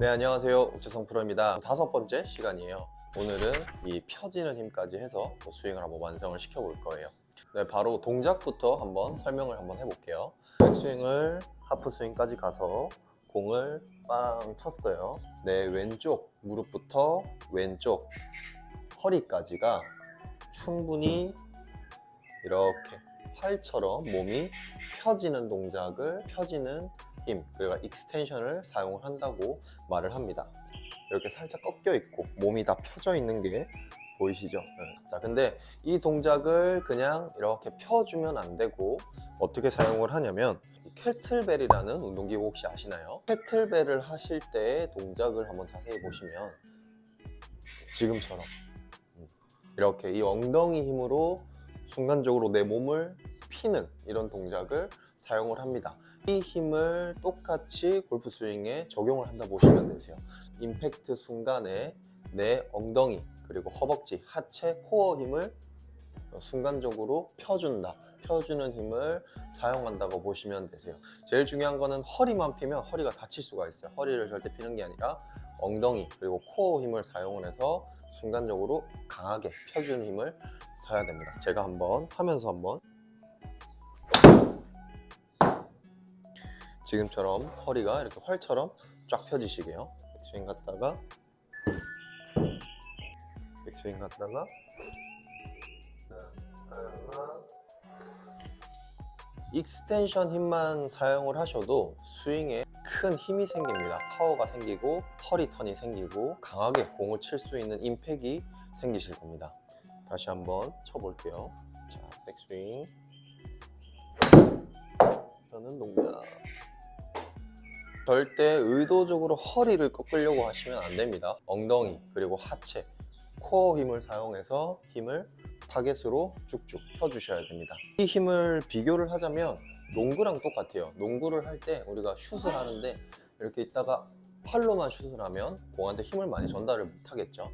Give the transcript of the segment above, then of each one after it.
네 안녕하세요. 옥주성 프로입니다. 다섯 번째 시간이에요. 오늘은 이 펴지는 힘까지 해서 또 스윙을 한번 완성을 시켜 볼 거예요. 네 바로 동작부터 한번 설명을 한번 해볼게요. 백스윙을 하프 스윙까지 가서 공을 빵 쳤어요. 내 왼쪽 무릎부터 왼쪽 허리까지가 충분히 이렇게 활처럼 몸이 펴지는 동작을 펴지는 힘 그리고 익스텐션을 사용을 한다고 말을 합니다. 이렇게 살짝 꺾여 있고 몸이 다 펴져 있는 게 보이시죠? 네. 자, 근데 이 동작을 그냥 이렇게 펴주면 안 되고 어떻게 사용을 하냐면 이 캐틀벨이라는 운동기구 혹시 아시나요? 캐틀벨을 하실 때 동작을 한번 자세히 보시면 지금처럼 음, 이렇게 이 엉덩이 힘으로 순간적으로 내 몸을 피는 이런 동작을 사용을 합니다. 이 힘을 똑같이 골프 스윙에 적용을 한다 보시면 되세요. 임팩트 순간에 내 엉덩이 그리고 허벅지, 하체, 코어 힘을 순간적으로 펴준다. 펴주는 힘을 사용한다고 보시면 되세요. 제일 중요한 거는 허리만 피면 허리가 다칠 수가 있어요. 허리를 절대 피는 게 아니라 엉덩이 그리고 코어 힘을 사용을 해서 순간적으로 강하게 펴주는 힘을 써야 됩니다. 제가 한번 하면서 한번 지금처럼 허리가 이렇게 활처럼 쫙 펴지시게요. 백스윙 갔다가 백스윙 갔다가 익스텐션 힘만 사용을 하셔도 스윙에 큰 힘이 생깁니다. 파워가 생기고 허리 턴이 생기고 강하게 공을 칠 수 있는 임팩이 생기실 겁니다. 다시 한번 쳐볼게요. 자, 백스윙. 저는 동작. 절대 의도적으로 허리를 꺾으려고 하시면 안 됩니다. 엉덩이 그리고 하체, 코어 힘을 사용해서 힘을 타겟으로 쭉쭉 펴주셔야 됩니다. 이 힘을 비교를 하자면 농구랑 똑같아요. 농구를 할 때 우리가 슛을 하는데 이렇게 있다가 팔로만 슛을 하면 공한테 힘을 많이 전달을 못 하겠죠.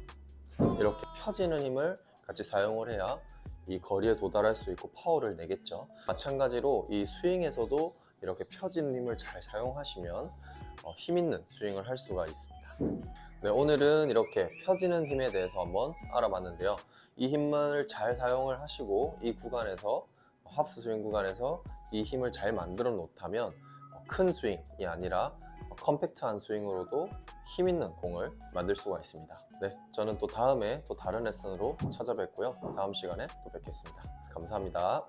이렇게 펴지는 힘을 같이 사용을 해야 이 거리에 도달할 수 있고 파워를 내겠죠. 마찬가지로 이 스윙에서도 이렇게 펴지는 힘을 잘 사용하시면 어, 힘 있는 스윙을 할 수가 있습니다. 네, 오늘은 이렇게 펴지는 힘에 대해서 한번 알아봤는데요. 이 힘을 잘 사용을 하시고 이 구간에서 하프 스윙 구간에서 이 힘을 잘 만들어 놓다면 어, 큰 스윙이 아니라 어, 컴팩트한 스윙으로도 힘 있는 공을 만들 수가 있습니다. 네, 저는 또 다음에 또 다른 레슨으로 찾아뵙고요. 다음 시간에 또 뵙겠습니다. 감사합니다.